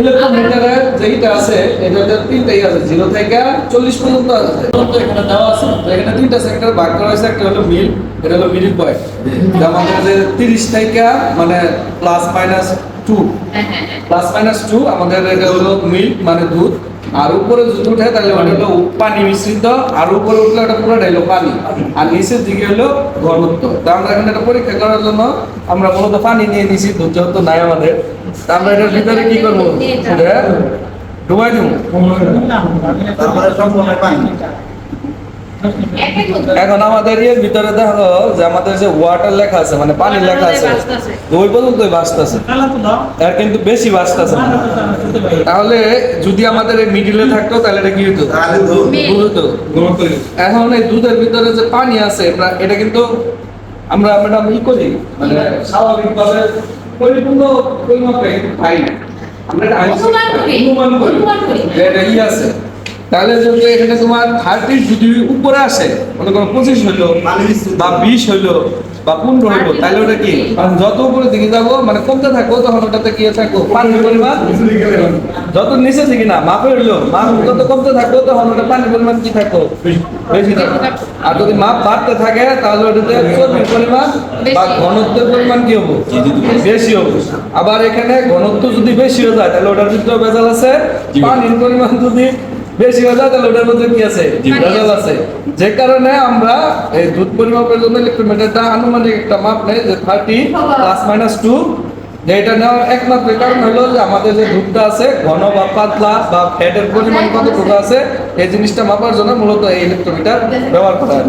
ইলেকট্রোমিটারের যেইটা আছে এটা তিনটাই আছে জিরো থেকে চল্লিশ পর্যন্ত আছে। এখানে দেওয়া আছে। তো এখানে তিনটা সেক্টর ভাগ করা হয়েছে একটা হলো মিল এটা হলো মিডিল পয়েন্ট আমাদের যে তিরিশ থেকে মানে plus minus two plus minus two আমাদের এটা হলো মিল্ক মানে দুধ। আর উপরে যদি উঠে, তাহলে ওটা হলো পানি মিশ্রিত, আর উপরে উঠলে ওটা পুরোটাই হলো পানি। আর নিচের দিকে হলো ঘনত্ব। তা আমরা এখন একটা পরীক্ষা করার জন্য আমরা মূলত পানি নিয়ে নিছি যেহেতু নাই আমাদের। তা আমরা এটার ভিতরে কি করব? ডুবাই দিব। সম্পূর্ণ পানি। এখন আমাদের এর ভিতরে দেখো যে আমাদের যে ওয়াটার লেখা আছে মানে পানি লেখা আছে। ওই পর্যন্তই বাঁচতেছে। এর কিন্তু বেশি বাঁচতেছে না। তাহলে যদি আমাদের এই মিডিলে থাকতো তাহলে এটা কি হতো এখন এই দুধের ভিতরে যে পানি আছে এটা- কিন্তু আমরা ম্যাডাম ই করি মানে স্বাভাবিকভাবে পরিপূর্ণ পরিমাপে পাই না। আমরা এটা অনুমান করি। অনুমান করি। অনুমান করি। যে এটা ই আছে। তাহলে যদি এখানে তোমার থার্টি যদি উপরে আসে মনে করো পঁচিশ হইল বা বিশ হইল বা পনেরো হইল তাহলে ওটা কি? কারণ যত উপরে দিকে যাব মানে কমতে থাকব তখন ওটাতে কি থাকব পানির পরিমাণ। যত নিচে দিকে না মাপে হইল মাপ যত কমতে থাকব তখন ওটা পানির পরিমাণ কি থাকব বেশি। থাকবে আর যদি মাপ বাড়তে থাকে তাহলে ওটাতে চর্বির পরিমাণ বা। ঘনত্বের পরিমাণ কি হব? বেশি হব। আবার এখানে ঘনত্ব যদি বেশি হয়ে যায় তাহলে ওটার ভিতরে ভেজাল আছে। পানির পরিমাণ যদি বেশি হয়ে যায় তাহলে ওটার মধ্যে কি আছে? ভেজাল আছে। যে কারণে আমরা এই দুধ পরিমাপের জন্য ইলেকট্রোমিটারটা আনুমানিক একটা মাপ নেই যে থার্টি প্লাস মাইনাস টু এটা নেওয়ার একমাত্র কারণ হলো যে আমাদের যে দুধটা আছে ঘন বা পাতলা বা ফ্যাটের পরিমাণ কতটুকু আছে এই জিনিসটা মাপার জন্য মূলত এই ইলেকট্রোমিটার ব্যবহার করা হয়।